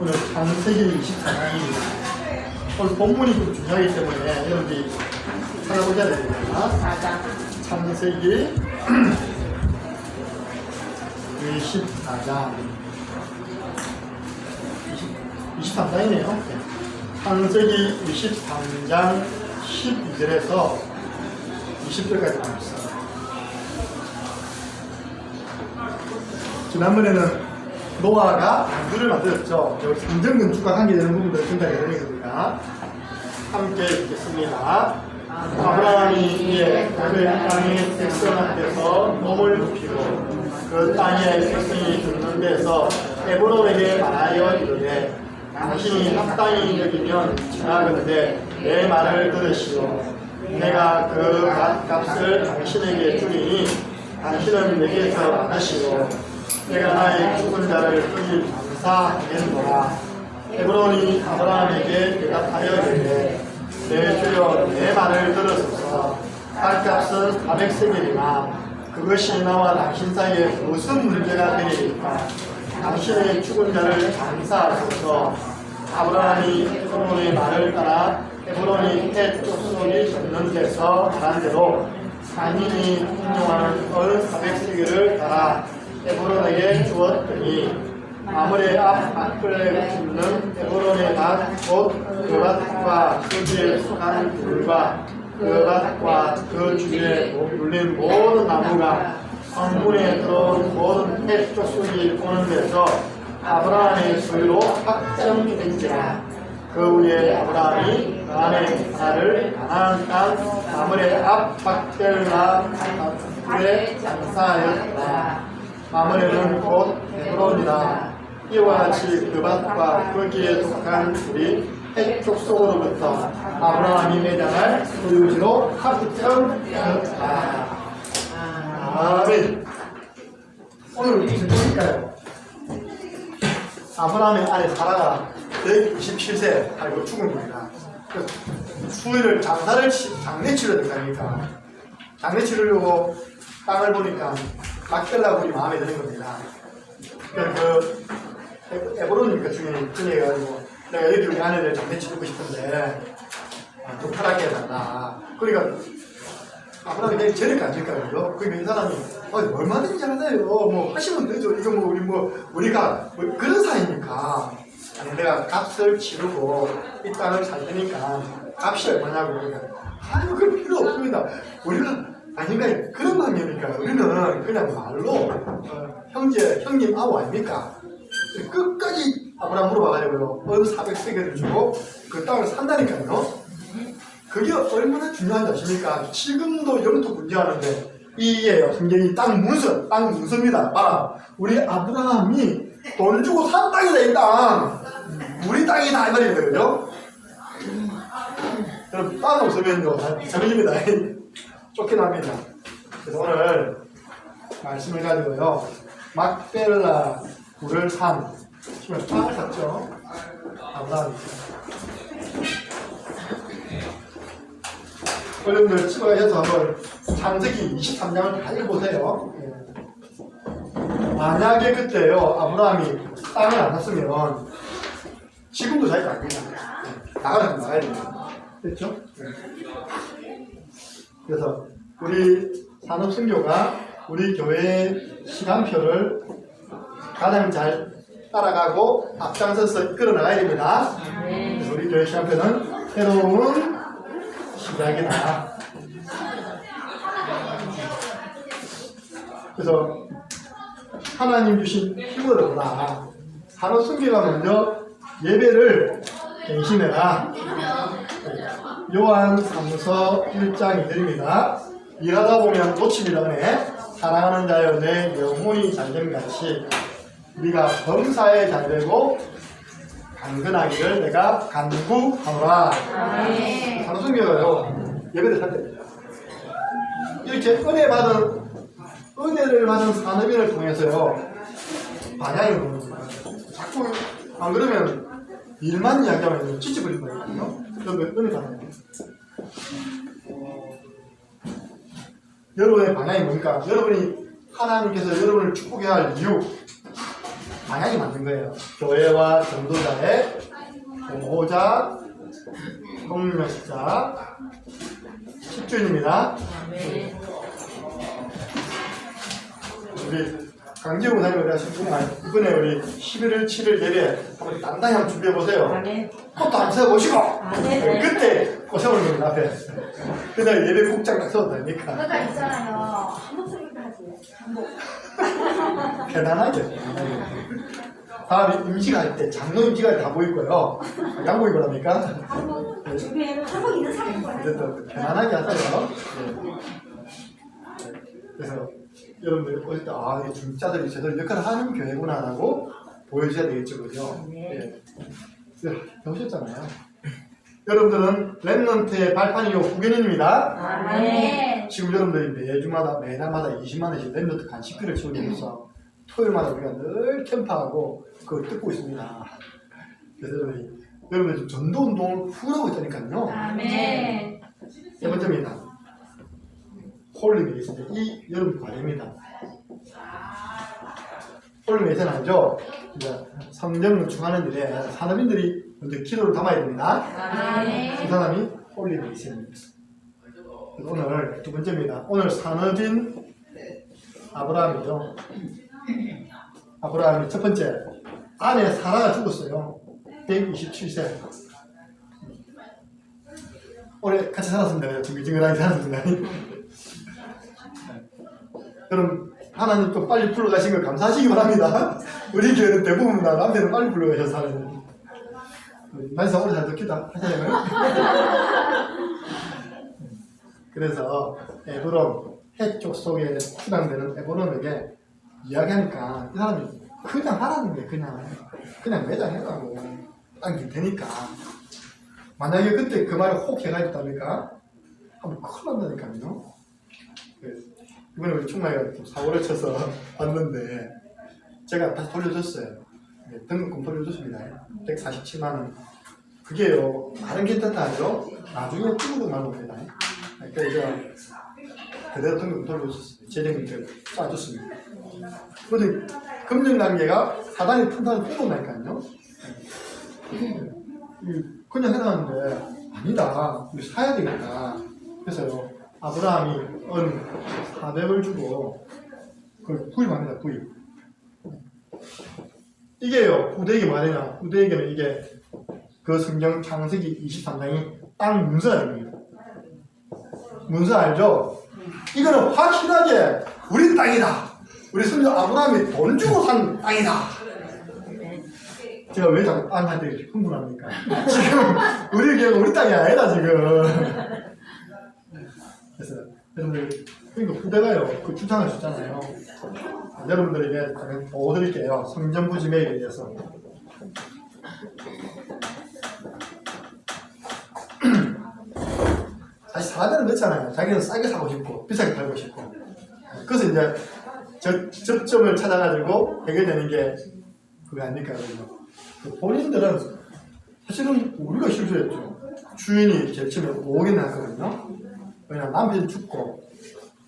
오늘 창세기 24장입니다. 오늘 본문이 좀 중요하기 때문에 여러분들이 찾아보셔야 됩니다. 창세기 24장 23장이네요. 창세기 23장 12절에서 20절까지 나왔어요. 지난번에는 노아가 안주를 만들었죠. 여기 상정 건축과 관계되는 부분들을 생각해 드리겠습니다. 함께 읽겠습니다. 아브라함이 이에 그의 땅의 백성 앞에서 몸을 눕히고 그 땅의 백성이 듣는 데서 에브론에게 말하여 이르되 당신이 합당히 여기면 지나가는데 내 말을 들으시오 내가 그 값을 당신에게 주리니 당신은 내게서 받으시오 내가 나의 죽은 자를 거기 감사하겠노라. 에브론이 아브라함에게 대답하여 이르되 내 주여 내 말을 들으소서. 땅값은 400세겔이나 그것이 나와 당신 사이에 무슨 문제가 되리까 당신의 죽은 자를 감사하소서. 아브라함이 에브론의 말을 따라 에브론이 해 쪽속이 젖는 데서 말한 대로 상인이 인용하는 얼 400세겔을 따라 에브론에게 주었더니 아무리 앞 앞을 짚는 에브론의 밭곧 그 밭과 그 뒤에 속한 굴과 그 밭과 그 주위에 물린 모든 나무가 성문에 들어온 모든 해 쪽속이 오는 데서 아브라함의 소유로 확정된지라. 그 후에 아브라함이 그 안에 하나를 가나안 땅 아무리 앞 박델라 밭에 장사하였다 마무리는 곧 헤브론이다. 이와 같이 그 밭과 거기에 속한 우리 해쪽 속으로부터 아브라함이 매장할 소유지로 합정되었다. 아멘. 오늘 무슨 뜻일까요? 아브라함의 아내 사라가 127세 살고 죽은 겁니다. 그 수일을 장사를 치, 장례 치러야 된다니까. 장례 치르려고 땅을 보니까 막델라 굴이 마음에 드는 겁니다. 그, 그 에브론이니까 중에 전해가지고 내가 여기 우리 아내를 장례 치르고 싶은데 아, 좀 허락해 달라. 그러니까 아브라함이 내가 저리가 앉을까요? 그러니까 이 사람이 어, 얼마든지 하세요. 뭐 하시면 되죠. 이거 뭐 우리 뭐 우리가 뭐 그런 사이니까 아니 내가 값을 치르고 이 땅을 살 테니까 값이 얼마냐고 그러니까 아유 그 필요 없습니다. 우리는 아닌가 그런 관계니까 우리는 그냥 말로 어, 형제 형님 아우 아닙니까? 끝까지 아브라함 물어봐가지고요. 얼 400세계를 주고 그 땅을 산다니까요. 그게 얼마나 중요한지 아십니까? 지금도 영토 문제하는데 이게요. 성경이 땅 문서, 땅 문서입니다. 봐라. 우리 아브라함이 돈 주고 산 땅이다, 이 땅. 우리 땅이다, 이 말이거든요. 여러분, 땅 없으면요. 재미입니다. 쫓겨납니다. 그래서 오늘 말씀을 가지고요. 막벨라 굴을 산. 지금 땅을 샀죠. 아브라함이. 여러분들 치과에서 한번 창세기 23장을 다 읽어보세요. 예. 만약에 그때요 아브라함이 땅을 안 샀으면 지금도 자기가 안 됩니다. 예. 나가면 나가야 됩니다. 됐죠? 예. 그래서 우리 산업 선교가 우리 교회의 시간표를 가장 잘 따라가고 앞장서서 이끌어 나가야 됩니다. 그래서 우리 교회 시간표는 새로운 시작이다. 그래서 하나님 주신 힘으로다. 바로 숨기가 먼저 예배를 갱신해라. 요한 3서 1장 2절입니다. 일하다 보면. 은혜. 사랑하는 자여 내 영혼이 잘됨 같이 우리가 범사에 잘되고 강건하기를 내가 간구하노라. 바로 숨겨요. 예배를 살 때입니다. 이렇게 은혜 받은 은혜를 받은 산업인을 통해서요 방향이 오는 거예요. 자꾸 안 그러면 일만 이야기하면 찌찌부릴 거거든요. 그러면 은혜 받는 거예요. 여러분의 방향이 뭡니까? 여러분이 하나님께서 여러분을 축복해야 할 이유 방향이 맞는 거예요. 교회와 전도자의 보호자, 동력자, 십주인입니다. 우리 강지호 목사님 우리 하시구나 이번에 우리 11월 7일 예배 한번 단단히 한번 준비해 보세요. 아멘. 꽃도 한번 세워보시고 네. 그때 꽃 세우는 겁니다 앞에. 그날 예배 국장 딱 세웠다니까 그러니까 있잖아요. 한 목소리로 하지. 한복. 편안하게. 다음 임시갈 때 장로 임시갈 때다 보일 거예요. 양복이 뭐랍니까? 한복 준비해놓은 한복 있는 사람 거예요. 어쨌든 편안하게 하세요. 네. 그래서 여러분들 오실 때 아, 이 중자들이 제대로 역할을 하는 교회구나라고 보여줘야 되겠죠, 그죠? 네. 예. 배우셨잖아요. 여러분들은 랩런트의 발판이 요 후견인입니다. 아멘. 지금 여러분들이 매주마다 매달마다 20만 원씩 랩런트 간식비를 지원해서 토요일마다 우리가 늘 캠프하고 그걸 듣고 있습니다. 그래서 여러분이 여러분들 지금 전도 운동을 후하고 있다니까요. 아멘. 세 번째입니다. 홀리메이스. 이 여러분 과제입니다. 홀리메이스는 알죠? 이제 성령을 충하는 일에 산업인들이 먼저 기도를 담아야 됩니다. 그 사람이 홀리메이스입니다. 그래서 오늘 두 번째입니다. 오늘 산업인 아브라함이죠. 아브라함이 첫 번째 아내 사라가 죽었어요. 127세. 오래 같이 살았습니다. 징글징글하게 살았습니다. 그럼 하나님 좀 빨리 걸 감사하시기 바랍니다. 우리 교회는 대부분 다 남편은 빨리 불러가셔서 사는. 만사 오래 잘 듣기다 하잖아요. 그래서 에브론 해쪽 속에 수당되는 에브론에게 이야기하니까 이 사람이 그냥 하라는 게 그냥 그냥 매장 해가고 땅길 테니까 만약에 그때 그 말을 혹 해가지고다니까 하면 큰일 난다니까요. 이번에 우리 충마이가 좀 사고를 쳐서 왔는데 제가 다시 돌려줬어요. 네, 등록금 돌려줬습니다. 147만 원. 그게요 다른 괜찮다 하죠. 나중에 찍어도 말못합니다. 그러니까 이제 그대로 등록금 돌려줬어요. 재정이 짜줬습니다. 그런데 금융 단계가 사단이 튼튼한 풍부나니까요. 그냥 해놨는데 아니다. 우리 사야 되겠다. 그래서 아브라함이 은 400을 주고 그걸 구입합니다. 구입. 이게요. 후대에게 되냐? 후대에게는 이게 그 성경 창세기 23장이 땅 문서입니다. 문서 알죠? 이거는 확실하게 우리 땅이다. 우리 선조 아브라함이 돈 주고 산 땅이다. 제가 왜 자꾸 땅한테 흥분합니까? 지금 우리 우리 땅이 아니다 지금. 여러분들 그러니까 후대가요 그 추천을 줬잖아요. 여러분들에게 보여드릴게요. 성전부지 매입에 대해서. 사실 사람들은 그렇잖아요. 자기는 싸게 사고 싶고 비싸게 팔고 싶고. 그래서 이제 저, 접점을 찾아가지고 해결되는 게 그거 아닙니까? 그죠? 본인들은 사실은 우리가 실수했죠. 주인이 제일 처음에 5억이 났거든요. 왜냐면 남편이 죽고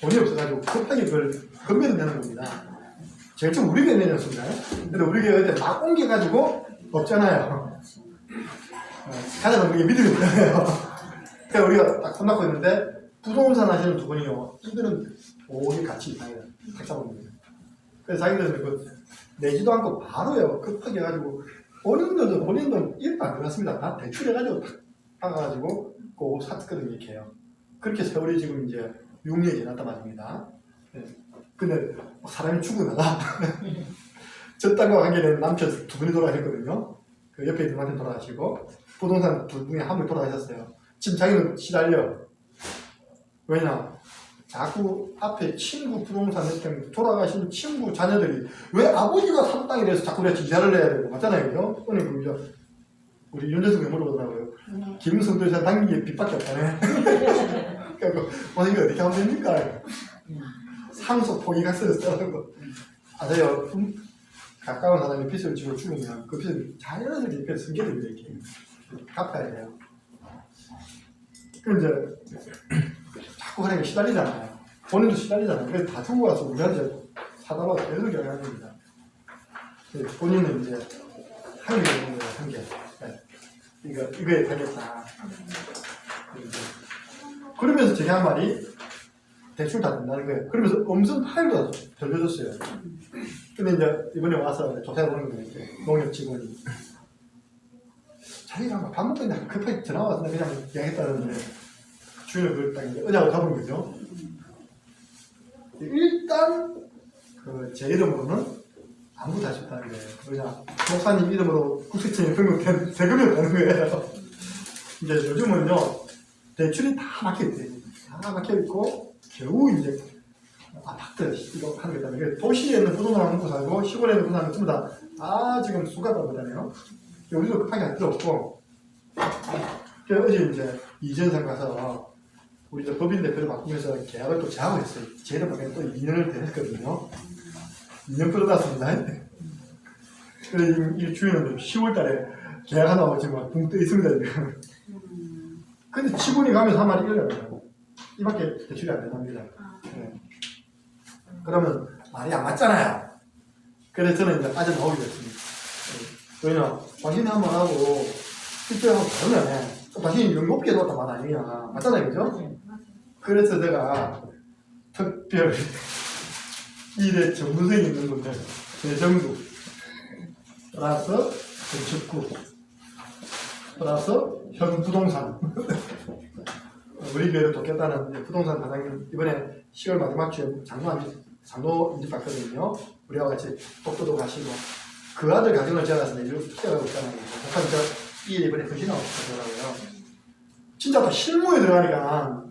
돈이 없어가지고 급하게 그걸 건배를 내는 겁니다. 제일 처음 우리 교회 내렸습니다. 근데 우리 교회 그때 막 옮겨가지고 없잖아요. 어, 가장 게 믿음이 없잖아요. 그래서 우리가 딱 손잡고 있는데 부동산 하시는 두 분이요. 이들은 5억이 같이. 탁 잡아먹는 그래서 자기들은 그 내지도 않고 바로요. 급하게 해가지고 본인들도 본인 돈 1도 안 들었습니다. 다 대출해가지고 탁 박아가지고 꼭 샀거든요. 이렇게 해요. 그렇게 세월이 지금 이제 6년이 지났단 말입니다. 네. 근데 사람이 죽어나가 저 땅과 관계된 남편 두 분이 돌아가셨거든요. 그 옆에 있는 남편 돌아가시고 부동산 두 분이 한 분이 돌아가셨어요. 지금 자기는 시달려. 왜냐? 자꾸 앞에 친구 부동산 때문에 돌아가신 친구 자녀들이 왜 아버지가 산 땅에 대해서 자꾸 내가 이자를 내야 되고 맞잖아요. 그죠? 우리 윤재석이 물어보더라고요. 김성도 씨 당기에 빚밖에 없다네. 그래서 어, 이거 어떻게 하면 됩니까? 상속 쓰는 거. 아세요? 음, 가까운 사람이 빚을 지고 죽으면 그 빚을 자연스럽게 숨게 됩니다. 이렇게. 갚아야 돼요. 그럼 이제 자꾸 하니까 시달리잖아요. 본인도 시달리잖아요. 그래서 다 주고 와서 우리한테 사다 봐서 계속 겁니다. 본인은 이제 한개 있는 거예요, 한 개. 네. 이거, 이거에 되겠다. 이제. 그러면서 제가 한 말이 대충 다 된다는 거예요. 그러면서 엄청 팔도 들려줬어요. 근데 이제 이번에 와서 조사해보는 거예요. 농협 직원이. 자기가 막밥 먹고 있는데 급하게 전화 와서 그냥 얘기했다는데 주인은 그걸 딱 이제 은하고 잡은 거죠. 일단 그 제 이름으로는 할수 없다는 거예요. 그냥 목사님 이름으로 국세청에 등록된 세금이 없다는 거예요. 이제 요즘은요 대출이 다 막혀있대요. 다 막혀있고 겨우 이제 아파트 이거 하는 게 있다는 게 도시에 있는 부동산을 먹고 살고 시골에 있는 부동산은 전부 다, 다 지금 수가다보잖아요. 우리도 급하게 할 필요 없고 어제 이제 이전상 가서 우리 저 법인 대표를 바꾸면서 계약을 또 제하고 했어요. 제 이름에 또 2년을 더 했거든요. 2년 끌어놨습니다. 그래서 이, 이 주인은 10월 달에 계약하다고 지금 붕떠 있습니다. 지금. 근데 직원이 가면서 한 말이 이래요. 이 밖에 대출이 안 된답니다. 네. 그러면 말이 안 맞잖아요. 그래서 저는 이제 아직 나오게 됐습니다. 네. 왜냐, 당신이 한번 하고, 실제하고 다르네. 당신이 이런 높게 놓았단 말 아니냐. 맞잖아요, 그죠? 그래서 내가 특별히 일에 전문성이 있는 분들, 대정부, 플러스 건축구, 플러스 현 부동산. 우리 교회를 돕겠다는 부동산 사장님 이번에 10월 마지막 주에 장로 장로 인집 받거든요. 우리와 같이 독도도 가시고 그 아들 가정을 이제 이렇게 키워가고 있잖아요. 저이 일 이번에 헌신하고 싶더라고요. 진짜 또 실무에 들어가니까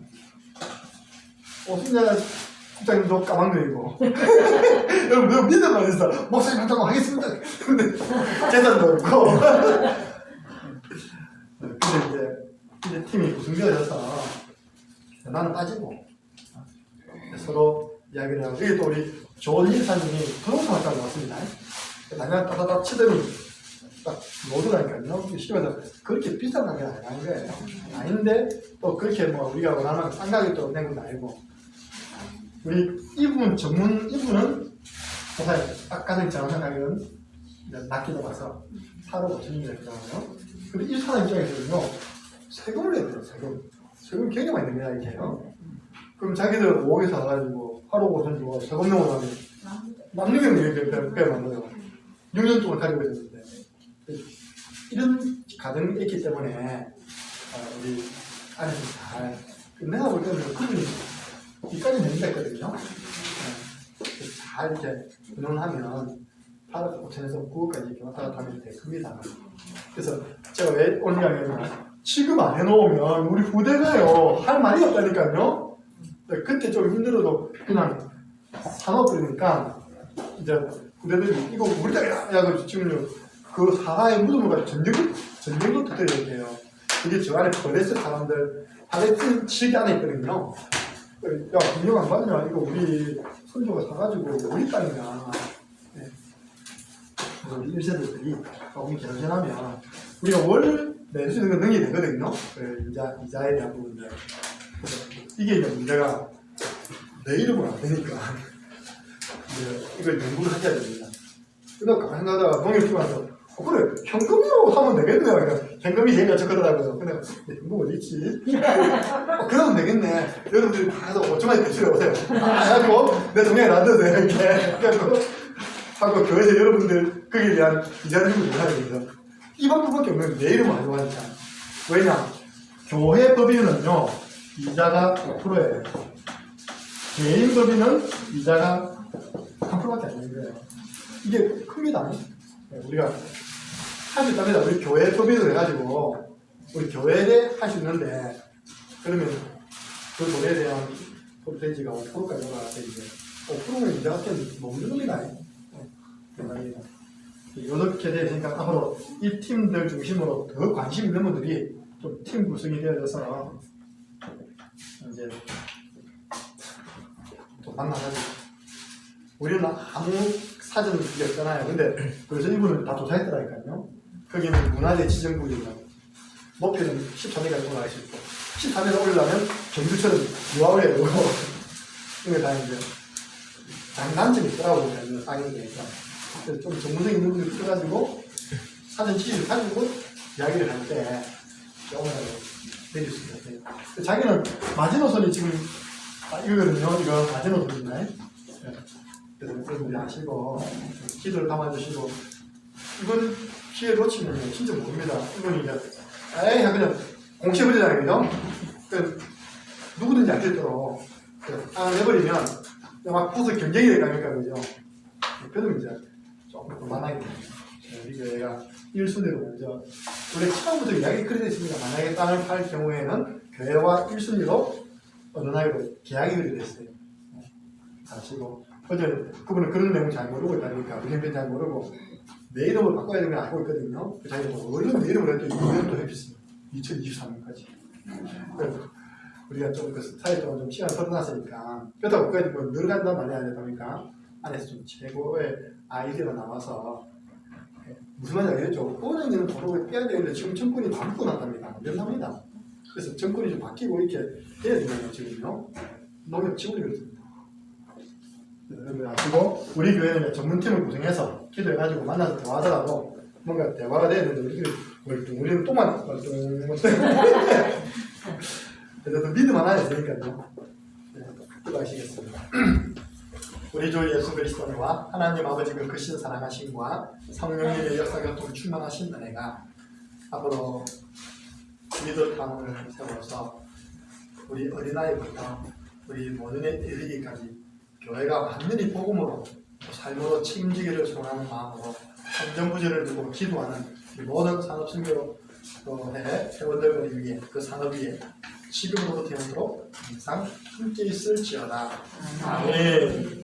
오순자 국장님도 까막눈이고 여러분 내가 믿음만 있어 목사님 한다고 하겠습니다. 근데 재산도 없고 근데 이제 이제 팀이 구성되어져서 나는 빠지고 서로 이야기를 하고 이게 또 우리 좋은 일사님이 부동산 학과를 왔습니다. 당장 따다다 치더니 딱 놓더라니까요. 시험에서 그렇게 비싼 가격이 아닌 거예요. 아닌데 또 그렇게 뭐 우리가 원하는 싼 가격도 낸 건 아니고 우리 이분 전문 이분은 사실 아까 전에 정한 가격은 낮게 잡아서 8억 5천이라고 하잖아요. 근데 이 사람 입장에서는요 세금을 내야 돼요 세금. 세금 굉장히 많이 냅니다 이게요. 그럼 자기들 5억에 사가지고 8억 5천 주고 세금 내고 나면 남는 게 빼만들어요 6년 동안 가지고 있었는데 이런 가정이 있기 때문에 어, 우리 아내는 잘 내가 볼 때는 그분 이 이까지 낸다 했거든요. 네. 잘 이렇게 운영하면 8억 5천에서 9억까지 이렇게 왔다 갔다 하면 됩니다. 그래서 제가 왜 오냐면 지금 안 해놓으면 우리 후대가요 할 말이 없다니까요. 네, 그때 좀 힘들어도 그냥 산업이니까 이제 후대들이 이거 우리 땅이다 해가지고 지금요 그 사하의 무덤을 가지고 전쟁 전쟁도 터뜨려야 돼요. 이게 저 안에 거래스 사람들 팔레스틴 측이 안에 있거든요. 야 분명 안 받냐 이거 우리 선조가 사가지고 우리 땅이냐. 네. 우리 1세대들이 조금 개선하면 우리가 월 낼 수 있는 건 능력이 되거든요. 그 이자, 이자에 대한 부분들. 이게 이제 문제가 내 이름은 안 되니까 이걸 연구를 하셔야 됩니다. 그래서 가만히 생각하다가 농협 와서 어, 그래 현금으로 하면 되겠네요. 그러니까 현금이 제일 좋거더라고요. 근데 내 현금 어디 있지? 어, 그러면 되겠네. 여러분들이 다 해서 5천만원 대출해 오세요. 아, 해가지고 내 동네에 놔두세요. 이렇게. 그래가지고 하고 교회에서 여러분들 거기에 대한 좀 하는 거죠. 이 방법밖에 없는 내 이름을 알고 하니까. 왜냐? 교회 법인은요, 이자가 5%예요. 개인 법인은 이자가 3%밖에 안 되는 거예요. 이게 큽니다. 네, 우리가 할 수 있답니다. 우리 교회 법인을 해가지고, 우리 교회에 할 수 있는데, 그러면 그 돈에 대한 퍼센티지가 5%까지 올라가서 이제 5%는 이자가 좀 너무 겁니다. 대단합니다. 이렇게 되니까 앞으로 이 팀들 중심으로 더 관심 있는 분들이 좀 팀 구성이 되어져서 이제 또 만나가지고 우리는 아무 사전 그게 없잖아요. 근데 그래서 이분은 다 조사했더라니까요. 거기는 문화재 지정구역이요. 목표는 13회까지 올라갈 수 있고 13회를 올리려면 경주처럼 해야 되고 이게 다 이제 장단점이 있더라고요. 땅이 되니까. 그래서 좀 전문성 있는 분들 붙여가지고 사전 지식을 가지고 이야기를 할 때 조금 내릴 수 있어요. 자기는 마지노선이 지금 아, 이거거든요. 이거 마지노선인데. 네. 그래서 여러분들이 아시고 기도를 담아주시고 이건 피해 놓치면 진짜 모릅니다. 이건 이제 에이 그냥 공채버리잖아요. 그죠? 그 누구든지 알수 있도록 아 해버리면 막 부서 경쟁이 될까니까 그죠? 그래도 이제 조금 더 만나게 됩니다. 네, 우리 교회가 1순위로 먼저 원래 처음부터 그려져 있습니다. 만약에 땅을 팔 경우에는 교회와 1순위로 언론하기로 계약이 그려져 있어요. 네, 아시고 어제 그분은 그런 내용 잘 모르고 있다니까 우리는 잘 모르고 내 이름을 바꿔야 되는 걸 알고 있거든요. 그 자기가 뭐 원래 내 이름을 했더니 2년 또 해pis어요. 2023년까지. 그래서 우리가 좀그 스타일 동안 좀 시간 털어놨으니까 그렇다고 그까지 뭐 늘어간단 말이 아니다 보니까 안에서 좀 최고의 아이디어가 나와서 예, 무슨 말인지 알겠죠? 은행에는 도로를 빼야 되는데 지금 정권이 바꾸고 났답니다. 안 된답니다. 그래서 정권이 좀 바뀌고 이렇게 해야 되잖아요, 지금요. 농협 지원이 그렇습니다. 여러분 아시고 우리 교회는 전문팀을 구성해서 기도해가지고 만나서 대화하더라도 뭔가 대화가 돼야 되는데 우리들이 멀뚱 우리는 똥만 멀뚱 그래도 믿음 하나 있으니까요 네, 기도하시겠습니다. 우리 주 예수 그리스도와 하나님 아버지 그 크신 사랑하심과 성령님의 역사교통 충만하신 은혜가 앞으로 믿을 방을 세워서 우리 어린아이부터 우리 모든에 이르기까지 교회가 완전히 복음으로 삶으로 책임지기를 소원하는 마음으로 성전부지를 두고 기도하는 이 모든 산업선교회 회원들을 위해 그 산업 위에 지금으로부터 영원토록 항상 함께 있을지어다. 아멘.